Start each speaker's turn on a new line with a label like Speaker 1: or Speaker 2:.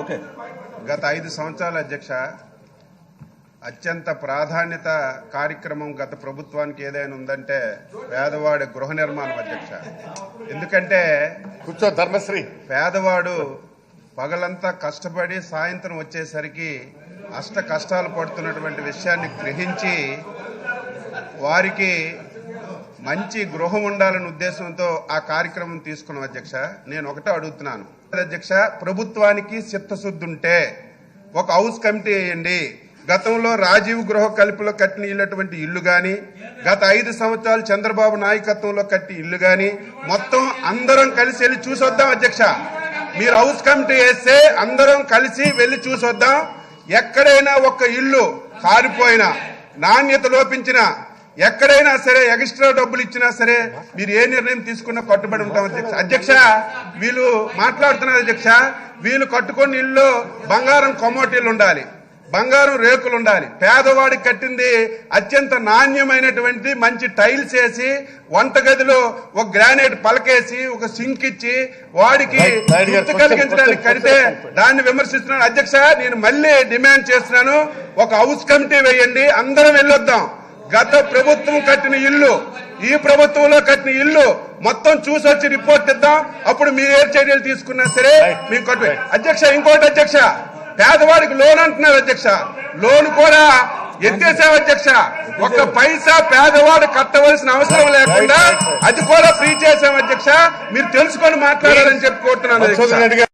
Speaker 1: Okay.
Speaker 2: గత ఐదు సంవత్సరాల అధ్యక్ష అత్యంత ప్రాధాన్యత కార్యక్రమం గత ప్రభుత్వానికి ఏదైనా ఉందంటే పేదవాడి గృహ నిర్మాణం అధ్యక్ష. ఎందుకంటే
Speaker 3: కూర్చో ధర్మశ్రీ.
Speaker 2: పేదవాడు పగలంతా కష్టపడి సాయంత్రం వచ్చేసరికి అష్ట కష్టాలు పడుతున్నటువంటి విషయాన్ని గ్రహించి వారికి మంచి గృహం ఉండాలనే ఉద్దేశంతో ఆ కార్యక్రమం తీసుకున్నాం అధ్యక్ష. నేను ఒకటే అడుగుతున్నాను. అధ్యక్ష ప్రభుత్వానికి చిత్తశుద్ధి ఉంటే ఒక హౌస్ కమిటీ వేయండి. గతంలో రాజీవ్ గృహ కల్పిలో కట్టిన ఇల్లుటువంటి ఇల్లు గాని గత ఐదు సంవత్సరాలు చంద్రబాబు నాయకత్వంలో కట్టి ఇల్లు గాని మొత్తం అందరం కలిసి వెళ్ళి చూసొద్దాం అధ్యక్ష. మీరు హౌస్ కమిటీ వేస్తే అందరం కలిసి వెళ్ళి చూసొద్దాం. ఎక్కడైనా ఒక ఇల్లు కారిపోయినా నాణ్యత లోపించిన ఎక్కడైనా సరే ఎక్స్ట్రా డబ్బులు ఇచ్చినా సరే మీరు ఏ నిర్ణయం తీసుకున్నా కట్టుబడి ఉంటాం అధ్యక్ష అధ్యక్ష వీళ్ళు మాట్లాడుతున్నారు అధ్యక్ష. వీళ్ళు కట్టుకున్న ఇల్లు బంగారం కొమ్మోటీలు ఉండాలి. బంగారం రేకులు ఉండాలి. పేదవాడికి కట్టింది అత్యంత నాణ్యమైనటువంటి మంచి టైల్స్ వేసి వంటగదిలో ఒక గ్రానైట్ పలకేసి ఒక సింక్ ఇచ్చి వాడికి తృప్తి కలిగించడానికి కడితే. దాన్ని విమర్శిస్తున్నాను. అధ్యక్ష నేను మళ్ళీ డిమాండ్ చేస్తున్నాను. ఒక హౌస్ కమిటీ వేయండి. అందరం వెళ్ళొద్దాం. గత ప్రభుత్వం కట్టిన ఇల్లు ఈ ప్రభుత్వంలో కట్టిన ఇల్లు మొత్తం చూసి వచ్చి రిపోర్ట్ ఇద్దాం. అప్పుడు మీరు ఏ చర్యలు తీసుకున్నా సరే మీకు కట్టు అధ్యక్ష ఇంకోటి అధ్యక్ష పేదవాడికి లోన్ అంటున్నారు అధ్యక్ష. లోన్ కూడా ఎత్తేసావు అధ్యక్ష. ఒక్క పైసా పేదవాడు కట్టవలసిన అవసరం లేకుండా అది కూడా ఫ్రీ చేసాం అధ్యక్ష. మీరు తెలుసుకొని మాట్లాడాలని చెప్పి కోరుతున్నాను